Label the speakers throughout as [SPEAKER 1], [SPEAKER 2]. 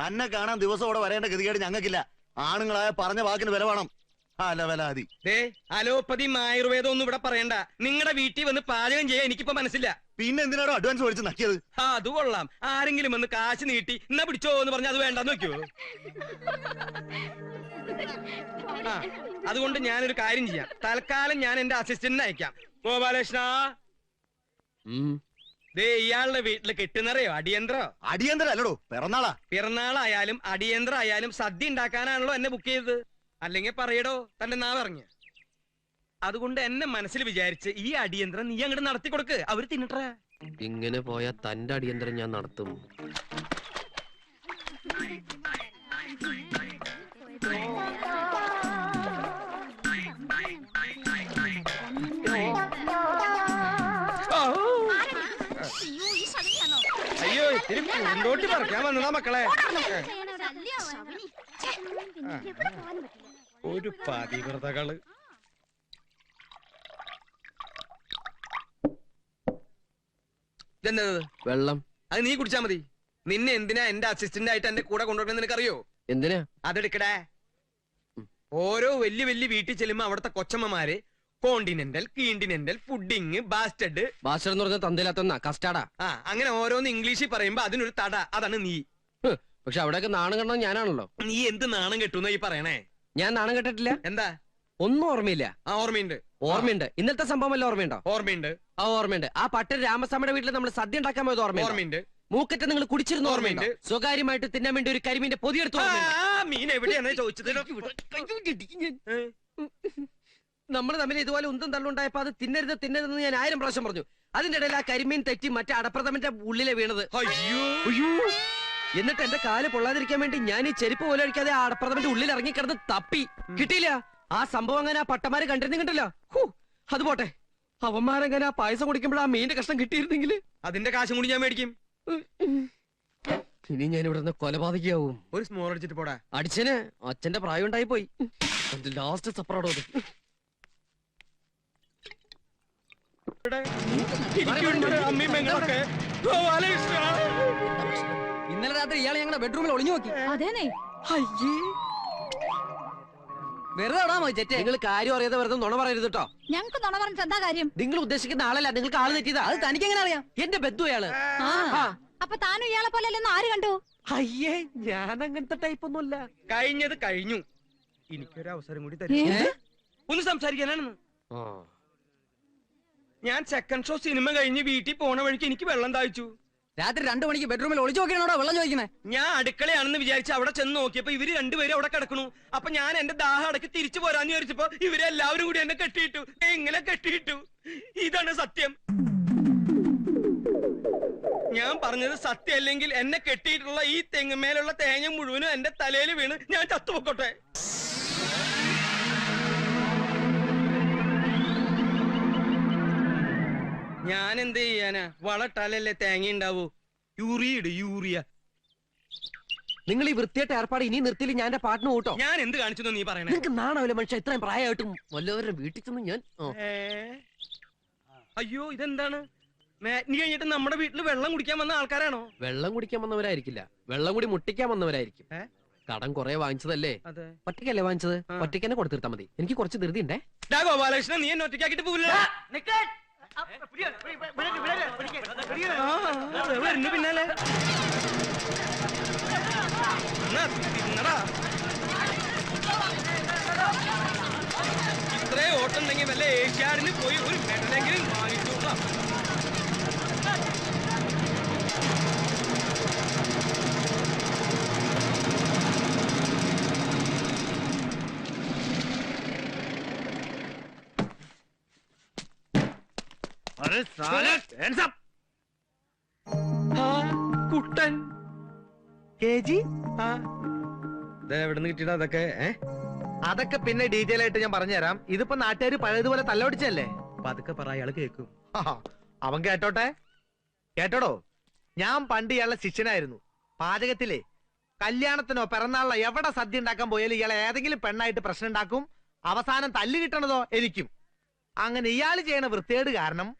[SPEAKER 1] തന്നെ കാണാൻ ദിവസം ഇവിടെ വരേണ്ട ഗതികേട് ഞങ്ങൾക്കില്ല. ആണുങ്ങളായ പറഞ്ഞ വാക്കിന് വില വേണം. അലവലാതി.
[SPEAKER 2] ദേ അലോപ്പതിയും ആയുർവേദം ഒന്നും ഇവിടെ പറയണ്ട. നിങ്ങളുടെ വീട്ടിൽ വന്ന് പാചകം ചെയ്യാൻ എനിക്കിപ്പോ മനസ്സില്ല.
[SPEAKER 1] പിന്നെ എന്തിനാണോ അഡ്വാൻസ് മേടിച്ച് നക്കിയത്?
[SPEAKER 2] ആ അത് കൊള്ളാം. ആരെങ്കിലും വന്ന് കാശ് നീട്ടി എന്നാ പിടിച്ചോ എന്ന് പറഞ്ഞാൽ അത് വേണ്ടെന്ന് നോക്കിയോ ആ അതുകൊണ്ട് ഞാനൊരു കാര്യം ചെയ്യാം. തൽക്കാലം ഞാൻ എന്റെ അസിസ്റ്റന്റിനെ അയക്കാം. ഗോപാലകൃഷ്ണ. ദേ ഇയാളുടെ വീട്ടിൽ കിട്ടുന്നറിയോ? അടിയന്തരോ.
[SPEAKER 1] അടിയന്തര അല്ലടോ പിറന്നാളാ.
[SPEAKER 2] പിറന്നാളായാലും അടിയന്തരായാലും സദ്യ ഉണ്ടാക്കാനാണല്ലോ എന്നെ ബുക്ക് ചെയ്തത്. അല്ലെങ്കിൽ പറയടോ തന്റെ നാ പറഞ്ഞ അതുകൊണ്ട് എന്നെ മനസ്സിൽ വിചാരിച്ച് ഈ അടിയന്തരം നീ അങ്ങോട്ട് നടത്തി കൊടുക്ക്. അവർ തിന്നിട്ടേ.
[SPEAKER 3] ഇങ്ങനെ പോയാ തന്റെ അടിയന്തരം ഞാൻ നടത്തും.
[SPEAKER 2] ഇത്തിരി പൂന്തോട്ടി പറിക്കാൻ വന്നതാ മക്കളെ. ഒരു പതിവ്രതകൾ.
[SPEAKER 3] വെള്ളം.
[SPEAKER 2] അത് നീ കുടിച്ചാ മതി. നിന്നെ എന്തിനാ എന്റെ അസിസ്റ്റന്റ് ആയിട്ട് എന്റെ കൂടെ കൊണ്ടുവരണം നിനക്കറിയോ?
[SPEAKER 3] എന്തിനാ?
[SPEAKER 2] അതെടുക്കടേ. ഓരോ വലിയ വലിയ വീട്ടിൽ ചെല്ലുമ്പോ അവിടുത്തെ കൊച്ചമ്മമാര് continental continental fooding bastard.
[SPEAKER 3] Bastard എന്ന് പറഞ്ഞാൽ തന്തയിലാത്തന്ന കസ്റ്റാർഡാ
[SPEAKER 2] ആ. അങ്ങനെ ഓരോന്ന് ഇംഗ്ലീഷിൽ പറയുമ്പോ അതിനൊരു തട അതാണ് നീ.
[SPEAKER 3] പക്ഷെ അവിടെയൊക്കെ നാണം കണ്ടത് ഞാനാണല്ലോ.
[SPEAKER 2] നീ എന്ത് നാണം കെട്ടുന്ന ഈ പറയണേ?
[SPEAKER 3] ഞാൻ നാണം കെട്ടിട്ടില്ല.
[SPEAKER 2] എന്താ?
[SPEAKER 3] ഒന്നും ഓർമ്മയില്ല.
[SPEAKER 2] ആ ഓർമ്മയുണ്ട്.
[SPEAKER 3] ഓർമ്മയുണ്ട്. ഇന്നത്തെ സംഭവം അല്ല ഓർമ്മയുണ്ടോ?
[SPEAKER 2] ഓർമ്മയുണ്ട്.
[SPEAKER 3] ആ ഓർമ്മയുണ്ട്. ആ പട്ടൻ രാമസ്വാമിയുടെ വീട്ടിൽ നമ്മൾ സദ്യ ഉണ്ടാക്കാൻ പോയത് ഓർമ്മയുണ്ട്?
[SPEAKER 2] ഓർമ്മയുണ്ട്.
[SPEAKER 3] മൂക്കറ്റ നിങ്ങൾ കുടിച്ചിരുന്ന ഓർമ്മയുണ്ട്. സ്വകാര്യമായിട്ട് തിന്നാൻ വേണ്ടി ഒരു കരിമീന്റെ പൊതിയെടുത്തു
[SPEAKER 2] മീൻ എവിടെയാണ് ചോദിച്ചത്?
[SPEAKER 3] നമ്മൾ തമ്മിൽ ഇതുപോലെ ഉന്തം തള്ളുണ്ടായപ്പോ അത് തിന്നരുത് തിന്നരുതെന്ന് ഞാൻ ആയിരം പ്രാവശ്യം പറഞ്ഞു. അതിന്റെ ഇടയിൽ ആ കരിമീൻ തെറ്റി മറ്റേ അടപ്രഥമന്റെ ഉള്ളിലെ വീണത്. എന്നിട്ട് എന്റെ കാൽ പൊള്ളാതിരിക്കാൻ വേണ്ടി ഞാൻ ഈ ചെരുപ്പ് പോലെ അടിക്കാതെ ആ അടപ്രഥമന്റെ ഉള്ളിൽ ഇറങ്ങി കിടന്ന് തപ്പി. കിട്ടിയില്ല. ആ സംഭവം അങ്ങനെ ആ പട്ടമാര് കണ്ടിരുന്നു കിട്ടില്ല ഹൂ അത് പോട്ടെ. അവന്മാരങ്ങനെ ആ പായസം കുടിക്കുമ്പോൾ ആ മീന്റെ കഷ്ണം കിട്ടിയിരുന്നെങ്കിൽ
[SPEAKER 2] അതിന്റെ കാശും കൂടി ഞാൻ മേടിക്കും.
[SPEAKER 3] ഇനി ഞാൻ ഇവിടെ നിന്ന് കൊലപാതകയാവും.
[SPEAKER 2] ഒരു സ്മോൾ അടിച്ചിട്ട് പോടാ.
[SPEAKER 3] അടിച്ചന് അച്ഛന്റെ പ്രായം ഉണ്ടായി പോയി ലാസ്റ്റ് സപ്പറോടോ അത്
[SPEAKER 2] എനിക്കുണ്ട് അമ്മയും പെങ്ങളൊക്കെ ഗോപാലകൃഷ്ണ.
[SPEAKER 3] ഇന്നലെ രാത്രി ഇയാൾ ഞങ്ങളുടെ ബെഡ്റൂമിൽ ഒളിഞ്ഞു നോക്കി.
[SPEAKER 4] അതേനെ
[SPEAKER 3] അയ്യേ. വെറുതെ നിങ്ങൾ കാര്യം അറിയാതെ വെറുതെ നുണ പറയരുത് കേട്ടോ.
[SPEAKER 4] ഞങ്ങൾക്ക് നുണ പറഞ്ഞിട്ട് എന്താ കാര്യം?
[SPEAKER 3] നിങ്ങൾ ഉദ്ദേശിക്കുന്ന ആളല്ല നിങ്ങൾക്ക് ആൾ തെറ്റിയതാ. അത് തനിക്ക് എങ്ങനെ അറിയാം? എന്റെ ബന്ധു അയാൾ.
[SPEAKER 4] അപ്പൊ താനും ഇയാളെ പോലെ അല്ലെന്ന് ആര് കണ്ടു?
[SPEAKER 3] അയ്യേ ഞാൻ അങ്ങനത്തെ ടൈപ്പ് ഒന്നുമല്ല.
[SPEAKER 2] കഴിഞ്ഞത് കഴിഞ്ഞു. എനിക്കൊരു അവസരം കൂടി തരും? ഒന്ന് സംസാരിക്കാനാണെന്ന് ഞാൻ സെക്കൻഡ് ഷോ സിനിമ കഴിഞ്ഞ് വീട്ടിൽ പോണ വഴിക്ക് എനിക്ക് വെള്ളം താഴ്ച്ചു
[SPEAKER 3] രാത്രി രണ്ടു മണിക്ക് ബെഡ്റൂമിൽ ഒളിച്ചു നോക്കിയാണോ വെള്ളം ചോദിക്കുന്നത്
[SPEAKER 2] ഞാൻ അടുക്കളയാണെന്ന് വിചാരിച്ച് അവിടെ ചെന്ന് നോക്കിയപ്പോ ഇവർ രണ്ടുപേരും അവിടെ കിടക്കണു അപ്പൊ ഞാൻ എന്റെ ദാഹം അടക്കി തിരിച്ചു പോരാന്ന് വിചാരിച്ചപ്പോ ഇവരെല്ലാവരും കൂടി എന്നെ കെട്ടിയിട്ടു. എങ്ങനെ കെട്ടിയിട്ടു. ഇതാണ് സത്യം. ഞാൻ പറഞ്ഞത് സത്യം അല്ലെങ്കിൽ എന്നെ കെട്ടിയിട്ടുള്ള ഈ തെങ്ങുമേലുള്ള തേങ്ങ മുഴുവനും എന്റെ തലയിൽ വീണ് ഞാൻ ചത്തുപൊക്കോട്ടെ. ഞാൻ എന്ത് ചെയ്യാനാ? വളട്ടാലല്ലേ തേങ്ങ ഉണ്ടാവൂ യൂറിയ. ഇട് യൂറിയ
[SPEAKER 3] നിങ്ങൾ ഈ വൃത്തിയായിട്ട് ഏർപ്പാട് ഇനി നിർത്തിയില്ല ഞാൻ എന്റെ പാട്ടിന് കൂട്ടോ
[SPEAKER 2] ഞാൻ എന്ത് കാണിച്ചു നീ പറയണേ?
[SPEAKER 3] നിങ്ങൾക്ക് നാണാവില്ല മനുഷ്യ? ഇത്രയും പ്രായമായിട്ടും വല്ലവരുടെ വീട്ടിൽ ചെന്ന് ഞാൻ
[SPEAKER 2] അയ്യോ ഇതെന്താണ്? മാറ്റിന് കഴിഞ്ഞിട്ട് നമ്മുടെ വീട്ടിൽ വെള്ളം കുടിക്കാൻ വന്ന ആൾക്കാരാണോ?
[SPEAKER 3] വെള്ളം കുടിക്കാൻ വന്നവരായിരിക്കില്ല. വെള്ളം കൂടി മുട്ടിക്കാൻ വന്നവരായിരിക്കും.
[SPEAKER 2] ഏ?
[SPEAKER 3] കടം കുറെ വാങ്ങിച്ചതല്ലേ?
[SPEAKER 2] അതെ.
[SPEAKER 3] ഒറ്റയ്ക്കല്ലേ വാങ്ങിച്ചത്. ഒറ്റയ്ക്ക് തന്നെ കൊടുത്തിരുത്താ മതി. എനിക്ക് കുറച്ച് ധൃതി ഉണ്ടേ
[SPEAKER 2] ഡാ ഗോപാലകൃഷ്ണൻ നീ എന്നെ ഒറ്റയ്ക്കാക്കിട്ട് പോവില്ല വരുന്നു പിന്നാലെ. ഇത്രയും ഓട്ടുണ്ടെങ്കിൽ വല്ല ഏഷ്യാഡിന് പോയി ഒരു മെഡലെങ്കിലും വാങ്ങിച്ചോളാം ആ, കുട്ടൻ. ആ. എവിടെ കിട്ടിയടാ അതൊക്കെ
[SPEAKER 5] അതൊക്കെ പിന്നെ ഡീറ്റെയിൽ ആയിട്ട് ഞാൻ പറഞ്ഞുതരാം. ഇതിപ്പോ നാട്ടുകാർ പഴയതുപോലെ തല്ലൊടിച്ചല്ലേ
[SPEAKER 2] അതൊക്കെ പറ അയാൾ കേൾക്കും.
[SPEAKER 5] അവൻ കേട്ടോട്ടെ? കേട്ടോടോ? ഞാൻ പണ്ട് ഇയാളെ ശിഷ്യനായിരുന്നു. പാചകത്തിലെ കല്യാണത്തിനോ പിറന്നാളിനോ എവിടെ സദ്യ ഉണ്ടാക്കാൻ പോയാലും ഇയാളെ ഏതെങ്കിലും പെണ്ണായിട്ട് പ്രശ്നം ഉണ്ടാക്കും. അവസാനം തല്ല് കിട്ടണതോ എനിക്കും. അങ്ങനെ ഇയാൾ ചെയ്യണ വൃത്തികേട് കാരണം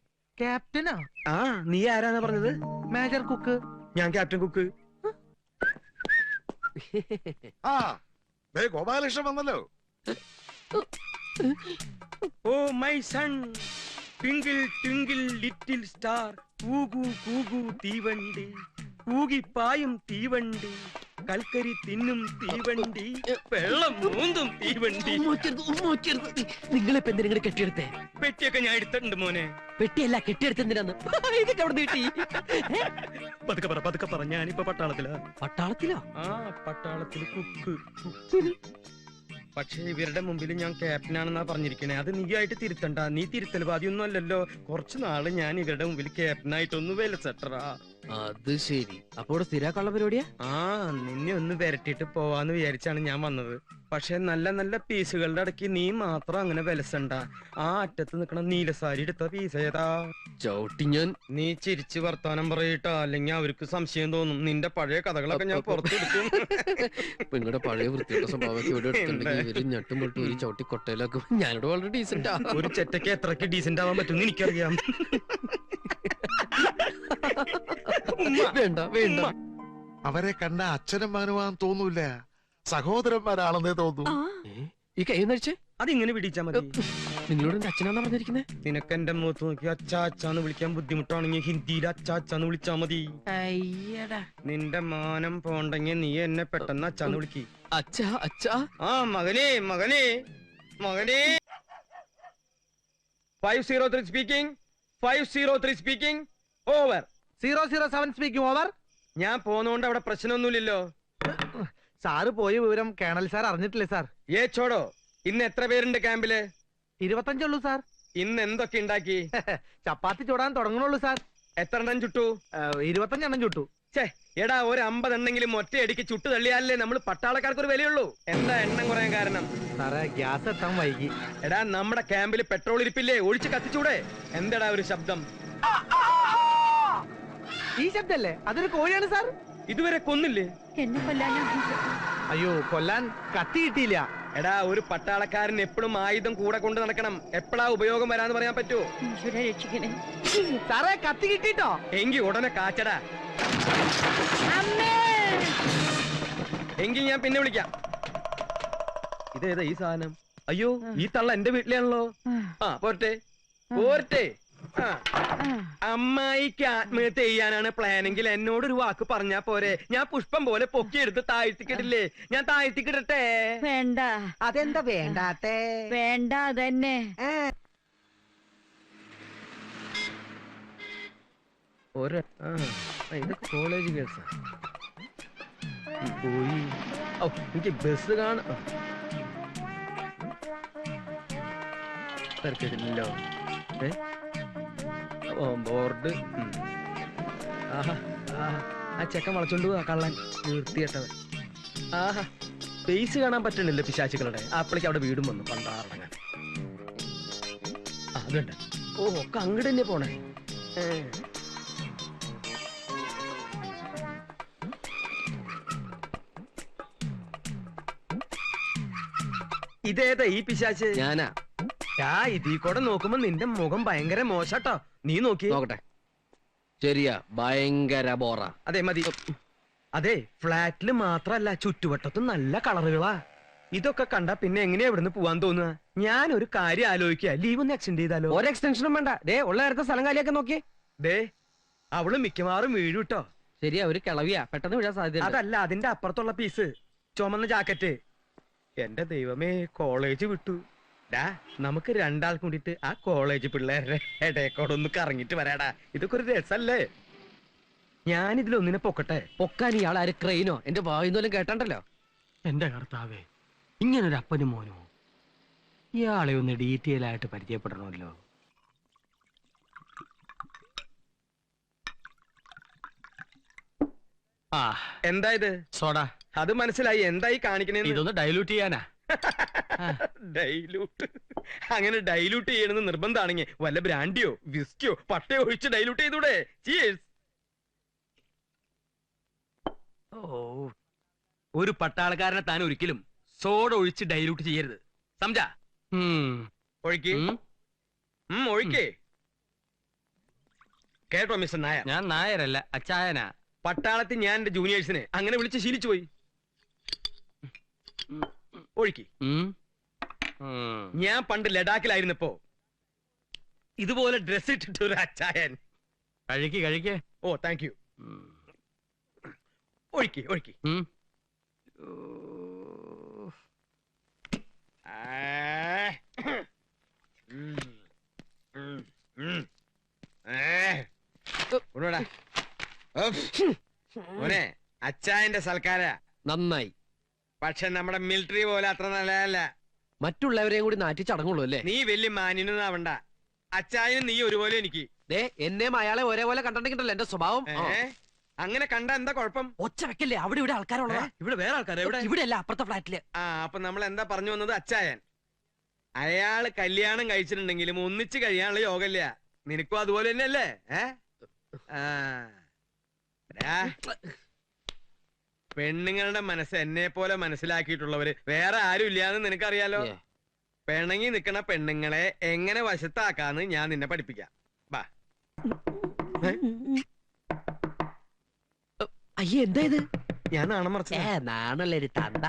[SPEAKER 5] ക്യാപ്റ്റനാ?
[SPEAKER 2] ആ നീ ആരാന്നാ പറഞ്ഞത്?
[SPEAKER 5] Major cook.
[SPEAKER 2] ഞാൻ ക്യാപ്റ്റൻ കുക്ക്.
[SPEAKER 6] ആ ദേ ഗോപാലകൃഷ്ണൻ വന്നല്ലോ.
[SPEAKER 2] ഓ my son. Twinkle twinkle little star. കൂകു കൂകു തീവണ്ടി. കൂകിപ്പായും തീവണ്ടി. കൽക്കരി തിന്നും തീവണ്ടി. വെള്ളം മൂന്നും തീവണ്ടി.
[SPEAKER 3] നിങ്ങളെ എന്തിനാ കെട്ടിയെടുത്തേ?
[SPEAKER 2] പെട്ടിയൊക്കെ ഞാൻ എടുത്തിട്ടുണ്ട് മോനെ.
[SPEAKER 3] പെട്ടിയല്ല കെട്ടിയെടുത്തെന്തിനാന്ന്? ഇതൊക്കെ അവിടെ നീട്ടി
[SPEAKER 2] പതുക്കെ പറ പതുക്കെ പറ. ഞാനിപ്പോ പട്ടാളത്തിലാ.
[SPEAKER 3] പട്ടാളത്തിലോ?
[SPEAKER 2] ആ പട്ടാളത്തിൽ കുക്ക്. പക്ഷേ ഇവരുടെ മുമ്പിൽ ഞാൻ ക്യാപ്റ്റനാണെന്നാ പറഞ്ഞിരിക്കണേ. അത് നീ ആയിട്ട് തിരുത്തണ്ട. നീ തിരുത്തൽ ബാധിയൊന്നും അല്ലല്ലോ. കുറച്ചു നാൾ ഞാൻ ഇവരുടെ മുമ്പിൽ ക്യാപ്റ്റനായിട്ടൊന്ന് വിലസെട്ടറാ.
[SPEAKER 3] അത് ശരി. അപ്പൊ ഇവിടെ സ്ഥിരാക്കാനുള്ള പരിപാടിയാ?
[SPEAKER 2] ആ നിന്നെ ഒന്ന് വരട്ടിട്ട് പോവാന്ന് വിചാരിച്ചാണ് ഞാൻ വന്നത്. പക്ഷെ നല്ല നല്ല പീസുകളുടെ ഇടയ്ക്ക് നീ മാത്രം അങ്ങനെ വിലസണ്ട. ആ അറ്റത്ത് നിക്കണ നീലസാരി എടുത്ത പീസ് ഏതാ?
[SPEAKER 3] ചവിട്ടി ഞാൻ.
[SPEAKER 2] നീ ചിരിച്ച് വർത്താനം പറയിട്ടാ. അല്ലെങ്കിൽ അവർക്ക് സംശയം തോന്നും. നിന്റെ പഴയ കഥകളൊക്കെ ഞാൻ പുറത്തെടുക്കും.
[SPEAKER 3] നിങ്ങളുടെ പഴയ വൃത്തിയുടെ സ്വഭാവമൊക്കെ ഇവിടെ എടുത്തിട്ടുണ്ടെങ്കിൽ ഇവർ ഞെട്ടും പൊട്ടും ഒരു ചവിട്ടി കൊട്ടയിലൊക്കെ. ഞാനിവിടെ വളരെ ഡീസന്റാ
[SPEAKER 2] ഒരു ചെറ്റയ്ക്ക് എത്രക്ക് ഡീസെന്റ് ആവാൻ പറ്റും എനിക്കറിയാം.
[SPEAKER 3] വേണ്ട വേണ്ട.
[SPEAKER 6] അവരെ കണ്ട അച്ഛനും മകനുമാൻ തോന്നൂല സഹോദരന്മാരാണെന്നേ തോന്നൂ?
[SPEAKER 3] ഈ കൈ നഴിച്ചേ
[SPEAKER 2] അതിങ്ങനെ പിടിച്ചാ മതി.
[SPEAKER 3] നിങ്ങളോട് എന്റെ അച്ഛനാന്നാ പറഞ്ഞിരിക്കുന്നേ?
[SPEAKER 2] നിനക്ക് എന്റെ മുഖത്ത് നോക്കി അച്ചാച്ചാന്ന് വിളിക്കാൻ ബുദ്ധിമുട്ടാണെങ്കിൽ ഹിന്ദിയിൽ അച്ചാച്ചാന്ന് വിളിച്ചാ മതി.
[SPEAKER 3] അയ്യടാ.
[SPEAKER 2] നിന്റെ മാനം പോണ്ടെങ്കിൽ നീ എന്നെ പെട്ടെന്ന് അച്ചാന്ന് വിളിക്ക്.
[SPEAKER 3] അച്ഛാ അച്ഛാ.
[SPEAKER 2] ആ മകനെ മകനെ മകനെ. Five zero three speaking five zero three speaking over
[SPEAKER 5] zero zero seven speaking over
[SPEAKER 2] ഞാൻ പോന്നോണ്ട് അവിടെ പ്രശ്നമൊന്നുമില്ലല്ലോ.
[SPEAKER 5] സാറ് പോയ വിവരം കേണൽ സാർ അറിഞ്ഞിട്ടില്ലേ സാർ?
[SPEAKER 2] ഏ ചോടോ. ഇന്ന് എത്ര പേരുണ്ട് ക്യാമ്പിൽ?
[SPEAKER 5] ഇരുപത്തഞ്ചുള്ളൂ സാർ.
[SPEAKER 2] ഇന്ന് എന്തൊക്കെ ഉണ്ടാക്കി?
[SPEAKER 5] ചപ്പാത്തി ചൂടാൻ തുടങ്ങണുള്ളൂ സാർ.
[SPEAKER 2] എത്ര എണ്ണം ചുട്ടു
[SPEAKER 5] ഇരുപത്തഞ്ചെണ്ണം ചുട്ടു.
[SPEAKER 2] ചേ എടാ ഒരു അമ്പതെണ്ണെങ്കിലും ഒറ്റയടിക്ക് ചുട്ടു തള്ളിയാലേ നമ്മൾ പട്ടാളക്കാർക്ക് ഒരു വിലയുള്ളൂ. എന്താ എണ്ണം കുറയാൻ കാരണം?
[SPEAKER 5] സാറേ ഗ്യാസ് എത്താൻ വൈകി.
[SPEAKER 2] എടാ നമ്മുടെ ക്യാമ്പിൽ പെട്രോൾ ഇരിപ്പില്ലേ? ഒഴിച്ച് കത്തിച്ചൂടെ? എന്താടാ ഒരു ശബ്ദം?
[SPEAKER 5] ഈ ശബ്ദല്ലേ? അതൊരു കോഴിയാണ് സാർ.
[SPEAKER 2] ഇതുവരെ കൊന്നില്ലേ?
[SPEAKER 4] എന്നെ കൊല്ലാനാ
[SPEAKER 5] അയ്യോ കൊല്ലാൻ കത്തി കിട്ടിയില്ല.
[SPEAKER 2] എടാ ഒരു പട്ടാളക്കാരൻ എപ്പോഴും ആയുധം കൂടെ കൊണ്ട് നടക്കണം. എപ്പോഴാ ഉപയോഗം വരാന്ന് പറയാൻ പറ്റുമോ
[SPEAKER 4] ഈശ്വര രക്ഷിക്കണേ.
[SPEAKER 5] സാറേ കത്തി കിട്ടിട്ടോ
[SPEAKER 2] എങ്കി ഉടനെ കാച്ചടാ.
[SPEAKER 4] അമ്മേ!
[SPEAKER 2] എങ്കിൽ ഞാൻ പിന്നെ വിളിക്കാം. ഇതേതാ ഈ സാധനം? അയ്യോ ഈ തള്ള എന്റെ വീട്ടിലാണല്ലോ. ആ പോരട്ടെ. പോരട്ടെ. അമ്മായിക്ക് ആത്മഹത്യ ചെയ്യാനാണ് പ്ലാനെങ്കിൽ എന്നോട് ഒരു വാക്ക് പറഞ്ഞാ പോരെ. ഞാൻ പുഷ്പം പോലെ പൊക്കിയെടുത്ത് താഴ്ത്തിക്കിടില്ലേ? ഞാൻ താഴ്ത്തിക്കിടട്ടെ?
[SPEAKER 4] വേണ്ട.
[SPEAKER 5] അതെന്താ വേണ്ടാത്തേ?
[SPEAKER 4] വേണ്ട അതന്നെ.
[SPEAKER 2] ഒരു കോളേജ് കേസാ പോയി. ഓ എനിക്ക് ബസ് കാണാം തിരക്കില്ലല്ലോ ഏ? ബോർഡ്. ആഹാ ആ ചെക്കൻ വളച്ചോണ്ട് പോവാ കള്ളൻ. നിർത്തിയിട്ടവൻ ആഹാ. ഫേസ് കാണാൻ പറ്റണില്ല പിശാച്ചുക്കളുടെ അപ്പളേക്ക് അവിടെ വീടും വന്നു പണ്ടാറടങ്ങാൻ. ആ അതുണ്ട് ഓ ഒക്കെ അങ്ങോട്ട് തന്നെ പോണേ. ഇതേതാ ഈ പിശാച്ച്
[SPEAKER 3] ഞാനാ.
[SPEAKER 2] ആ ഇതീ കൂടെ നോക്കുമ്പോ നിന്റെ മുഖം ഭയങ്കര മോശാട്ടോ. നീ നോക്കി.
[SPEAKER 3] നോക്കട്ടെ. ശരിയാ ഭയങ്കര ബോറ.
[SPEAKER 2] അതെ മതി. അതെ ഫ്ലാറ്റിൽ മാത്രല്ല ചുറ്റുവട്ടത്തും നല്ല കളറുകളാ. ഇതൊക്കെ കണ്ട പിന്നെ എങ്ങനെയാ ഇവിടുന്ന് പോവാൻ തോന്നുക? ഞാൻ ഒരു കാര്യം ആലോചിക്കുക ലീവ് ഒന്ന് എക്സ്റ്റെൻഡ് ചെയ്താലോ?
[SPEAKER 3] ഒരു എക്സ്റ്റൻഷനും വേണ്ട. ദേ ഉള്ള നേരത്തെ സ്ഥലം കാലിയൊക്കെ നോക്കി.
[SPEAKER 2] ദേ അവൾ മിക്കവാറും വീഴും കേട്ടോ
[SPEAKER 3] ശരിയാ ഒരു കിളവിയാ. പെട്ടെന്ന് വീഴാൻ സാധ്യത
[SPEAKER 2] അതല്ല അതിന്റെ അപ്പുറത്തുള്ള പീസ് ചുമന്ന ജാക്കറ്റ് എന്റെ ദൈവമേ കോളേജ് വിട്ടു. ഡാ നമുക്ക് രണ്ടാൾ കൂടിയിട്ട് ആ കോളേജ് പിള്ളേരുടെ ഇടയക്കോടെ ഒന്ന് കറങ്ങിട്ട് വരാടാ. ഇതൊക്കെ ഒരു രസല്ലേ? ഞാൻ ഇതിലൊന്നിനെ പൊക്കട്ടെ.
[SPEAKER 3] പൊക്കാൻ ഇയാൾ ആര് ക്രെയിനോ? എന്റെ വായുന്നോലും കേട്ടണ്ടല്ലോ.
[SPEAKER 7] എന്റെ കർത്താവേ ഇങ്ങനൊരു അപ്പനും മോനോ. ഇയാളെ ഒന്ന് ഡീറ്റെയിൽ ആയിട്ട് പരിചയപ്പെടണമല്ലോ. ആ
[SPEAKER 2] എന്താ ഇത്?
[SPEAKER 7] സോഡ.
[SPEAKER 2] അത് മനസ്സിലായി. എന്തായി കാണിക്കണേ
[SPEAKER 7] ഇതൊന്ന് ഡൈലൂട്ട് ചെയ്യാനാ.
[SPEAKER 2] ഡൈലൂട്ട് അങ്ങനെ ഡൈലൂട്ട് ചെയ്യണമെന്ന് നിർബന്ധമാണെങ്കിൽ വല്ല ബ്രാൻഡിയോ വിസ്കിയോ പട്ടയോ ഒഴിച്ച് ഡൈലൂട്ട് ചെയ്തൂടെ. ഓ ഒരു പട്ടാളക്കാരനെ താൻ ഒരിക്കലും സോഡ ഒഴിച്ച് ഡൈലൂട്ട് ചെയ്യരുത്. സംജാ. ഒഴിക്ക്. കേട്ടോ മിസ്റ്റർ നായർ?
[SPEAKER 7] ഞാൻ നായരല്ല അച്ചായനാ.
[SPEAKER 2] പട്ടാളത്തിൽ ഞാൻ എന്റെ ജൂനിയേഴ്സിനെ. അങ്ങനെ വിളിച്ച് ശീലിച്ചു പോയി ഒഴുക്കി. ഞാൻ പണ്ട് ലഡാക്കിലായിരുന്നപ്പോ ഇതുപോലെ ഡ്രസ് ഇട്ടിട്ട് ഒരു അച്ചായൻ.
[SPEAKER 7] കഴിക്ക് കഴിക്ക്
[SPEAKER 2] ഓ താങ്ക് യു. ഒഴുക്കി ഒഴുക്കി. മോനെ അച്ചായന്റെ സൽക്കാര.
[SPEAKER 3] നന്നായി.
[SPEAKER 2] പക്ഷെ നമ്മുടെ മിലിറ്ററി പോലെ അത്ര നല്ലതല്ല.
[SPEAKER 3] മറ്റുള്ളവരെയും കൂടി നാറ്റി ചടങ്ങുള്ളൂ അല്ലേ?
[SPEAKER 2] നീ വലിയ മാന്യനൊന്നും ആവണ്ട അച്ചായനും നീ ഒരുപോലെ എനിക്ക്.
[SPEAKER 3] ദേ എന്നെയും അയാളെ ഒരേപോലെ കണ്ടിട്ടുണ്ടല്ലോ എന്റെ സ്വഭാവം?
[SPEAKER 2] ഏ? അങ്ങനെ കണ്ട എന്താ കുഴപ്പം?
[SPEAKER 3] ഒച്ച വെക്കല്ലേ? അവിടെ ഇവിടെ ആൾക്കാരുള്ളതാ.
[SPEAKER 2] ഇവിടെ വേറെ ആൾക്കാരെ? ഇവിടെ
[SPEAKER 3] ഇവിടെ അല്ല അപ്പുറത്തെ ഫ്ലാറ്റിൽ.
[SPEAKER 2] ആ അപ്പൊ നമ്മൾ എന്താ പറഞ്ഞു വന്നത്? അച്ചായൻ. അയാൾ കല്യാണം കഴിച്ചിട്ടുണ്ടെങ്കിലും ഒന്നിച്ച് കഴിയാനുള്ള യോഗമില്ല നിനക്കും അതുപോലെ തന്നെയല്ലേ? ഏ? ആ. എടാ, പെണ്ണുങ്ങളുടെ മനസ്സ് എന്നെ പോലെ മനസ്സിലാക്കിയിട്ടുള്ളവര് വേറെ ആരും ഇല്ലാന്ന് നിനക്കറിയാലോ? പെണങ്ങി നിക്കണ പെണ്ണുങ്ങളെ എങ്ങനെ വശത്താക്കാന്ന് ഞാൻ നിന്നെ പഠിപ്പിക്കാം. ബാ.
[SPEAKER 3] അയ്യേ എന്താ ഇത്?
[SPEAKER 2] ഞാൻ നാണം മറച്ച
[SPEAKER 3] നാണല്ലേ ഒരു തന്ത.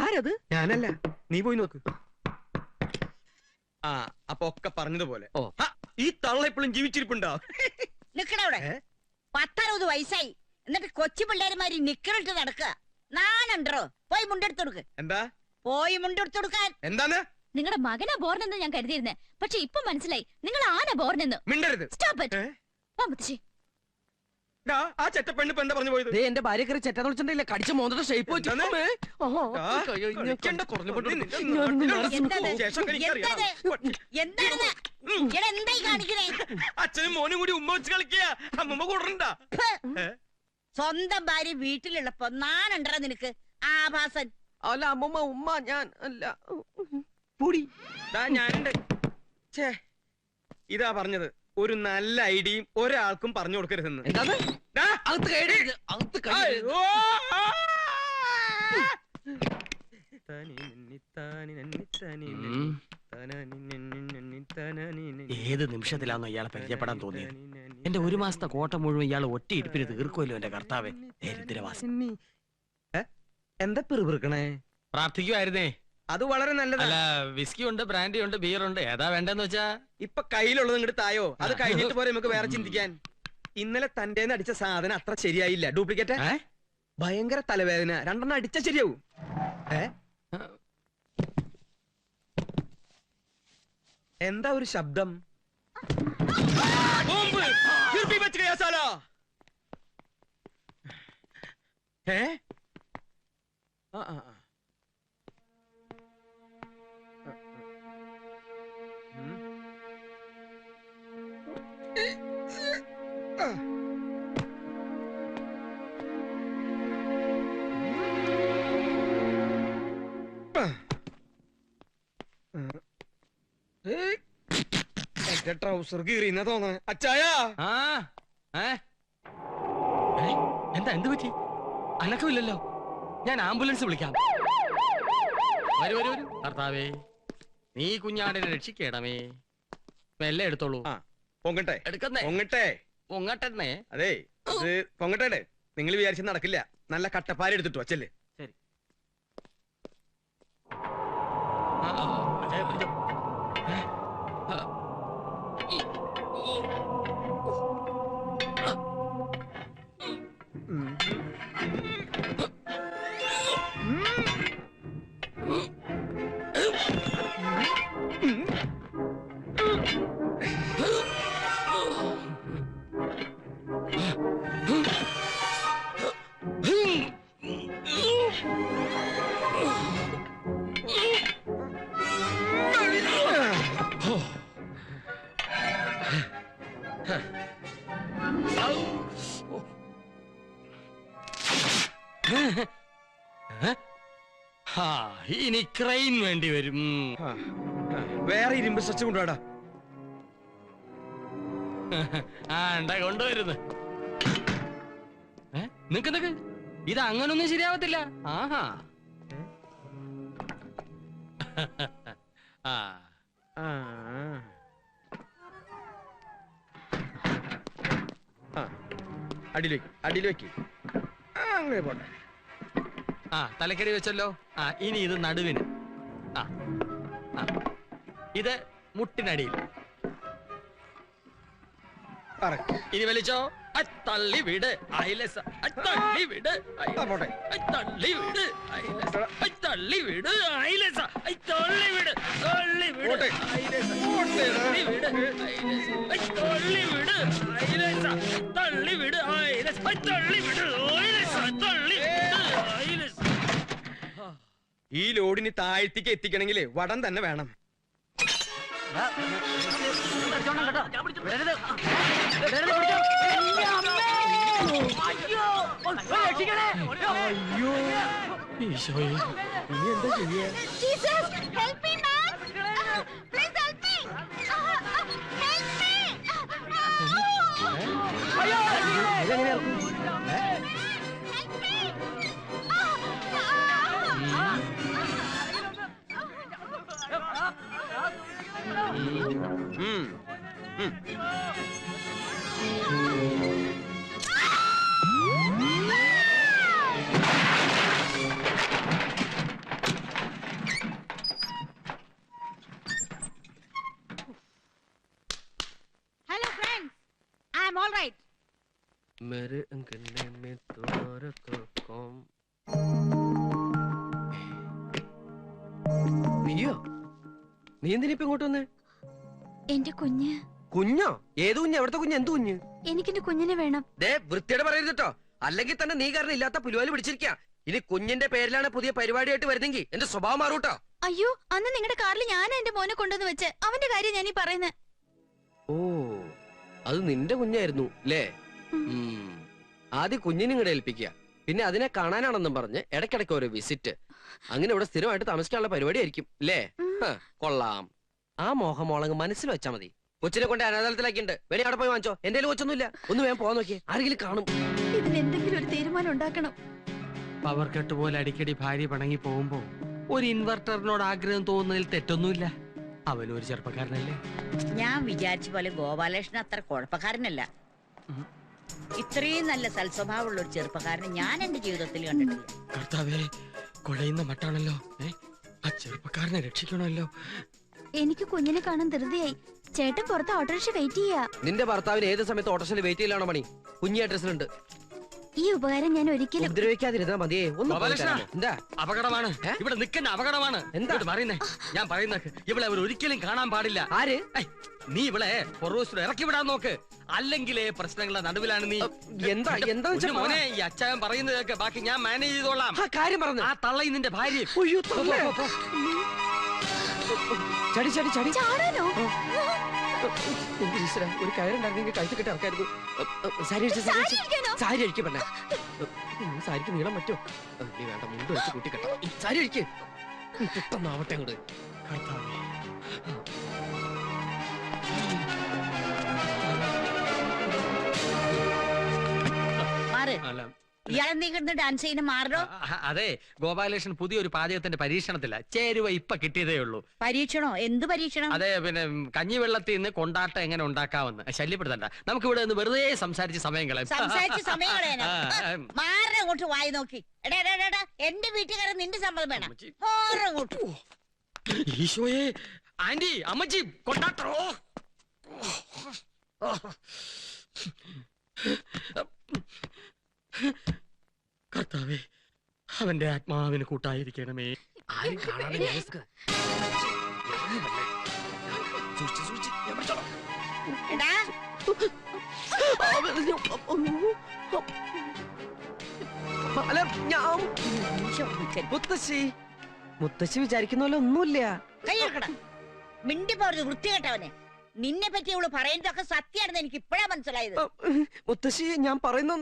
[SPEAKER 3] ആരത്?
[SPEAKER 2] ഞാനല്ല. നീ പോയി നോക്ക്. ആ അപ്പൊ ഒക്കെ പറഞ്ഞതുപോലെ.
[SPEAKER 3] ഓ.
[SPEAKER 2] ഈ തള്ള ഇപ്പോഴും ജീവിച്ചിരിപ്പുണ്ടോ?
[SPEAKER 8] നിക്കണവിടെ? പത്തറുപത് വയസ്സായി. എന്നിട്ട് കൊച്ചു പിള്ളേരുമാരി നിക്കറിട്ട് നടക്കുക. നാനുണ്ടോ പോയി മുണ്ടെടുത്തു കൊടുക്ക്.
[SPEAKER 2] എന്താ?
[SPEAKER 8] പോയി മുണ്ടെടുത്തു കൊടുക്കാൻ.
[SPEAKER 2] എന്താണ്
[SPEAKER 4] നിങ്ങളുടെ മകനെ ബോർണെന്ന് ഞാൻ കരുതിയിരുന്നേ. പക്ഷെ ഇപ്പൊ മനസ്സിലായി. നിങ്ങൾ ആനെ ബോർണെന്ന്
[SPEAKER 2] മിണ്ടരുത്.
[SPEAKER 4] സ്റ്റോപ്പ് ഇറ്റ്
[SPEAKER 2] ഏ?
[SPEAKER 4] വാ മുത്തശ്ശി.
[SPEAKER 2] ഡാ, ആ ഇപ്പൊ എന്താ പറഞ്ഞു പോയത്?
[SPEAKER 3] ദേ എന്റെ ഭാര്യ കയറി ചെറ്റാന്ന് വിളിച്ചിട്ടില്ല കടിച്ച മോന്തയുടെ ഷേപ്പ് വെച്ചു
[SPEAKER 2] എന്താണ്? കളിക്കണ്ട, കുറഞ്ഞു കൊണ്ട് നിന്റെ
[SPEAKER 8] എടാ എന്തായി കാണിക്കണേ
[SPEAKER 2] അച്ഛനും മോനും കൂടി ഉമ്മ വെച്ച് കളിക്കുക അമ്മമ്മ കൂടണ്ട.
[SPEAKER 8] സ്വന്തം ഭാര്യ വീട്ടിലുള്ളപ്പോ നാനുണ്ടോ നിനക്ക്? ആഭാസൻ.
[SPEAKER 3] അല്ല അമ്മമ്മ ഉമ്മ ഞാൻ അല്ല. പൊടി.
[SPEAKER 2] ഞാനുണ്ട്. ഛേ ഇതാ പറഞ്ഞത്. ഒരു നല്ല ഐഡിയയും ഒരാൾക്കും പറഞ്ഞു കൊടുക്കരുതെന്ന്.
[SPEAKER 3] എന്താണ്
[SPEAKER 2] ദാ,
[SPEAKER 3] അകത്ത് കയറരുത് അകത്ത് കയറരുത്
[SPEAKER 2] അയ്യോ. താനി നന്നി താനി നന്നി താനി നന്നി
[SPEAKER 7] ഉം.
[SPEAKER 2] താനാനി നന്നി നന്നി താനാനി നന്നി
[SPEAKER 7] ഏത് നിമിഷത്തിലാണോ ഇയാളെ പരിചയപ്പെടാൻ തോന്നിയത്? എന്റെ ഒരു മാസത്തെ കോട്ട മുഴുവൻ ഇയാൾ ഒറ്റ ഇടുപ്പിന് തീർക്കുമല്ലോ എന്റെ കർത്താവെ. ദരിദ്രവാസി?
[SPEAKER 2] എന്താ പിറുപിറുക്കണേ?
[SPEAKER 7] പ്രാർത്ഥിക്കുമായിരുന്നേ
[SPEAKER 2] അത് വളരെ
[SPEAKER 7] നല്ലതല്ല വിസ്കി ഉണ്ട് ബ്രാൻഡി ഉണ്ട് ബിയർ ഉണ്ട്. ഏതാ വേണ്ടെന്ന് വെച്ചാ?
[SPEAKER 2] ഇപ്പൊ കയ്യിലുള്ളത് ഇങ്ങോട്ട് തായോ? അത് കഴിഞ്ഞിട്ട് പോരെ നമുക്ക് വേറെ ചിന്തിക്കാൻ. ഇന്നലെ തന്റെ അടിച്ച സാധനം അത്ര ശരിയായില്ല. ഡ്യൂപ്ലിക്കേറ്റ്? ഭയങ്കര തലവേദന. രണ്ടെണ്ണം അടിച്ച ശരിയാവും. എന്താ ഒരു ശബ്ദം? ബോംബ്! फिर भी बच गया साला ആ ആ ആ. ഉം. എന്റെ ട്രൗസർ കീറിയെന്നാ തോന്നണേ. അച്ചായാ!
[SPEAKER 7] ആ ഏ? ഏ? എന്താ എന്ത് പറ്റി? അനക്കമില്ലല്ലോ. ഞാൻ ആംബുലൻസ് വിളിക്കാം. വരൂ വരൂ വരൂ. കർത്താവേ നീ കുഞ്ഞാടിനെ രക്ഷിക്കണമേ. മെല്ലെ എടുത്തോളൂ.
[SPEAKER 2] ആ പൊങ്ങട്ടെ.
[SPEAKER 7] എടുക്കുന്നേ.
[SPEAKER 2] പൊങ്ങട്ടെ.
[SPEAKER 7] പൊങ്ങട്ടെന്നേ.
[SPEAKER 2] അതെ ഇത് പൊങ്ങട്ടെ നിങ്ങൾ വിചാരിച്ച നടക്കില്ല. നല്ല കട്ടപ്പാര എടുത്തിട്ടു അച്ചല്ലേ
[SPEAKER 7] ഇനി ക്രെയിൻ വേണ്ടി വരും.
[SPEAKER 3] വേറെ ഇരുമ്പ് സച്ച് കൊണ്ടുവാടാ.
[SPEAKER 7] ആ ഉണ്ടാ കൊണ്ടുവരുന്നു? നിക്ക് നിക്ക്. ഇത് അങ്ങനൊന്നും ശരിയാവത്തില്ല. ആഹാ. ആ.
[SPEAKER 3] അടിയിൽ വെക്ക് അങ്ങനെ പോട്ടെ.
[SPEAKER 7] ആ തലക്കടി വെച്ചല്ലോ ആ ഇനി ഇത് നടുവിന് ആ ആ ഇത് മുട്ടിനടിയിൽ ഇനി വലിച്ചോ തള്ളി വിട് അയലസ തള്ളി വിട് തള്ളി വിട് തള്ളി വിട് അയലസ തള്ളി വിട് തള്ളി വിട് തള്ളി വിട് തള്ളി വിട് അയലസ തള്ളി വിട് അയലസ തള്ളി വിട് അയലസ
[SPEAKER 3] ഈ ലോഡിന് താഴ്ത്തിക്ക് എത്തിക്കണമെങ്കിൽ വടം തന്നെ വേണം.
[SPEAKER 7] ഈശോയെ.
[SPEAKER 3] ഉം. ഉം. ഏത് കുഞ്ഞ് എന്ത് കുഞ്ഞ്?
[SPEAKER 4] എനിക്കെന്റെ കുഞ്ഞിനെ വേണം.
[SPEAKER 3] ദേ വൃത്തിയുടെ പറയരുത് കേട്ടോ അല്ലെങ്കിൽ തന്നെ നീ കാരണം ഇല്ലാത്ത പുലുവാലി പിടിച്ചിരിക്ക. ഇനി കുഞ്ഞിന്റെ പേരിലാണ് പുതിയ പരിപാടിയായിട്ട് വരുന്നെങ്കിൽ എന്റെ സ്വഭാവം മാറൂട്ടോ.
[SPEAKER 4] അയ്യോ അന്ന് നിങ്ങളുടെ കാറിൽ ഞാൻ എന്റെ മോനെ കൊണ്ടുവന്ന് വെച്ച്. അവന്റെ കാര്യം ഞാൻ ഈ പറയുന്നത്
[SPEAKER 3] ഓ അത് നിന്റെ കുഞ്ഞായിരുന്നു അല്ലേ
[SPEAKER 4] ഉം.
[SPEAKER 3] ആദ്യം കുഞ്ഞിനെ ഇങ്ങടെ ഏൽപ്പിക്കുക പിന്നെ അതിനെ കാണാനാണെന്നും പറഞ്ഞ് ഇടയ്ക്കിടയ്ക്ക് ഒരു വിസിറ്റ്. അങ്ങനെ ഇവിടെ സ്ഥിരമായിട്ട് താമസിക്കാനുള്ള പരിപാടി ആയിരിക്കും അല്ലേ കൊള്ളാം. ആ മോഹമോളങ്ങ് മനസ്സിൽ വെച്ചാ മതി. കൊച്ചിനെ കൊണ്ട് അനാഥാലത്തിലാക്കിണ്ട് വെളി അവിടെ പോയി വാങ്ങിച്ചോ. എന്റെ കൊച്ചൊന്നുമില്ല. ഒന്ന് വേഗം പോകാൻ നോക്കിയേ. ആരെങ്കിലും കാണും.
[SPEAKER 4] ഇതിന് എന്തെങ്കിലും ഒരു തീരുമാനം ഉണ്ടാക്കണം.
[SPEAKER 7] പവർ കട്ട് പോലെ അടിക്കടി ഭാര്യ പണങ്ങി പോകുമ്പോ ഒരു ഇൻവെർട്ടറിനോട് ആഗ്രഹം തോന്നുന്നതിൽ തെറ്റൊന്നുമില്ല. അവനൊരു ഒരു ചെറുപ്പക്കാരനല്ലേ?
[SPEAKER 8] ഞാൻ വിചാരിച്ച പോലെ ഗോപാലകൃഷ്ണൻ അത്ര കുഴപ്പക്കാരനല്ല. ഇത്രയും നല്ല സൽസ്വഭാവമുള്ള ഒരു ചെറുപ്പക്കാരനെ ഞാൻ എന്റെ ജീവിതത്തിൽ കണ്ടിട്ടില്ല.
[SPEAKER 7] കർത്താവേ കൊഴയുന്ന മട്ടാണല്ലോ. ആ ചെറുപ്പക്കാരനെ രക്ഷിക്കണമല്ലോ.
[SPEAKER 4] എനിക്ക് കുഞ്ഞിനെ കാണാൻ ധൃതിയായി. ചേട്ടൻ പുറത്ത് ഓട്ടോറിക്ഷ വെയിറ്റ് ചെയ്യാ.
[SPEAKER 3] നിന്റെ ഭർത്താവിന് ഏത് സമയത്ത് ഓട്ടോറിക്ഷ വെയിറ്റ് ചെയ്യലാണോ മണി കുഞ്ഞി അഡ്രസ്സിലുണ്ട്
[SPEAKER 4] ഈ ഉപകാരം ഞാൻ ഒരിക്കലും
[SPEAKER 3] ഉപദ്രവിക്കാതിരുന്നാ മതിയേ. ഒന്ന് പോയി. എന്താ?
[SPEAKER 7] അപകടമാണ്.
[SPEAKER 3] ഏ?
[SPEAKER 7] ഇവിടെ നിൽക്കുന്ന അപകടമാണ്.
[SPEAKER 3] എന്താ?
[SPEAKER 7] ഇങ്ങോട്ട് പറയുന്നേ. ഞാൻ പറയുന്ന ഇവളെ അവർ ഒരിക്കലും കാണാൻ പാടില്ല.
[SPEAKER 3] ആര്?
[SPEAKER 7] ഐ, നീ ഇവളെ പൊറോസിൽ ഇറക്കി വിടാൻ നോക്ക്. അല്ലെങ്കിലേ പ്രശ്നങ്ങളുടെ നടുവിലാണ് നീ.
[SPEAKER 3] എന്താ എന്താ
[SPEAKER 7] മോനെ ഈ അച്ചായൻ പറയുന്നത് കേക്ക് ബാക്കി ഞാൻ മാനേജ് ചെയ്തോളാം.
[SPEAKER 3] ആ കാര്യം പറഞ്ഞു.
[SPEAKER 7] ആ തള്ളയും നിന്റെ ഭാര്യ
[SPEAKER 3] അയ്യോ തള്ളേ. ചടി ചടി ചടി.
[SPEAKER 4] ചാടാനോ?
[SPEAKER 3] ഒരു കയറുണ്ടായിരുന്നെങ്കിൽ കഴുത്ത് കെട്ടി ഇറക്കായിരുന്നു സാരി അഴിച്ച് സാരി
[SPEAKER 4] സാരി
[SPEAKER 3] അഴിച്ച്. സാരി അഴിക്ക് പെണ്ണെ. സാരിക്ക് നീളം പറ്റോ? നീ വേണ്ട മുണ്ട് വെച്ച് കൂട്ടി കെട്ടാം സാരി അഴിക്ക്. പെട്ടെന്നാവട്ടെ അങ്ങോട്ട്.
[SPEAKER 7] കർത്താവേ.
[SPEAKER 8] മാറ്.
[SPEAKER 7] അല്ല.
[SPEAKER 8] ഇയാളെന്തീ കിടന്ന് ഡാൻസ് ചെയ്യുന്ന മാറോ
[SPEAKER 7] അതെ ഗോപാലകൃഷ്ണൻ പുതിയൊരു പാചകത്തിന്റെ പരീക്ഷണത്തില്ല ചേരുവ ഇപ്പൊ കിട്ടിയതേ ഉള്ളൂ.
[SPEAKER 8] പരീക്ഷണോ? എന്ത് പരീക്ഷണം?
[SPEAKER 7] അതെ പിന്നെ കഞ്ഞി വെള്ളത്തിൽ നിന്ന് കൊണ്ടാട്ടം എങ്ങനെ ഉണ്ടാക്കാമെന്ന്. ശല്യപ്പെടുത്തണ്ട. നമുക്ക് ഇവിടെ നിന്ന് വെറുതെ സംസാരിച്ച് സമയം കളയാം.
[SPEAKER 8] സംസാരിച്ച് സമയം കളയാനോ?
[SPEAKER 7] ആ,
[SPEAKER 8] അങ്ങോട്ട് വായി നോക്കി. എടാ എടാ, എടാ, എടാ എന്റെ വീട്ടുകാരൻ നിന്റെ സമ്മതം വേണം
[SPEAKER 7] അമ്മച്ചി.
[SPEAKER 8] മാറ അങ്ങോട്ട്.
[SPEAKER 7] ഈശോയെ ആന്റി അമ്മച്ചി കൊണ്ടാട്ടോ. കർത്താവേ അവന്റെ ആത്മാവിന് കൂട്ടായിരിക്കണമേ.
[SPEAKER 3] ആരും കാണാതെ നേഴ്സ്. സൂക്ഷിച്ച്, സൂക്ഷിച്ച്, ഞാൻ പിടിച്ചോളാം.
[SPEAKER 8] എടാ.
[SPEAKER 3] അല്ല ഞാൻ
[SPEAKER 8] ഈശോ, മിടുക്കൻ.
[SPEAKER 3] മുത്തശ്ശി. മുത്തശ്ശി വിചാരിക്കുന്ന പോലെ ഒന്നുമില്ല.
[SPEAKER 8] കൈയെടുക്കടാ മിണ്ടി പോരുത് വൃത്തികെട്ടവനെ. നിന്നെ പറ്റി അവൾ പറയുന്നതൊക്കെ സത്യാണെന്ന് എനിക്ക് ഇപ്പഴാ മനസ്സിലായത്.
[SPEAKER 3] മുത്തശ്ശി ഞാൻ പറയുന്ന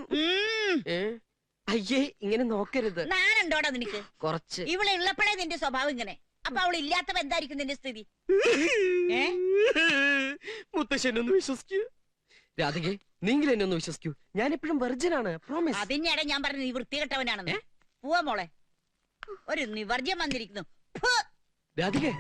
[SPEAKER 3] അയ്യേ ഇങ്ങനെ നോക്കരുത്.
[SPEAKER 8] നാനുണ്ടോടാ നിനക്ക്?
[SPEAKER 3] കുറച്ച്.
[SPEAKER 8] ഇവിടെ ഉള്ളപ്പോഴേ നിന്റെ സ്വഭാവം ഇങ്ങനെ. അപ്പൊ അവൾ ഇല്ലാത്തവ എന്തായിരിക്കും നിന്റെ സ്ഥിതി?
[SPEAKER 3] മുത്തശ്ശനൊന്ന് വിശ്വസിക്കൂ. രാധികെ നീങ്കിലും എന്നെ ഒന്ന് വിശ്വസിക്കൂ. ഞാൻ എപ്പോഴും വെർജനാണ് പ്രോമിസ്
[SPEAKER 8] അതിനിടെ ഞാൻ പറഞ്ഞു നീ വൃത്തികെട്ടവനാണെന്ന്. പോവാ മോളെ. ഒരു നിവർജ്യം വന്നിരിക്കുന്നു.
[SPEAKER 3] രാധികെ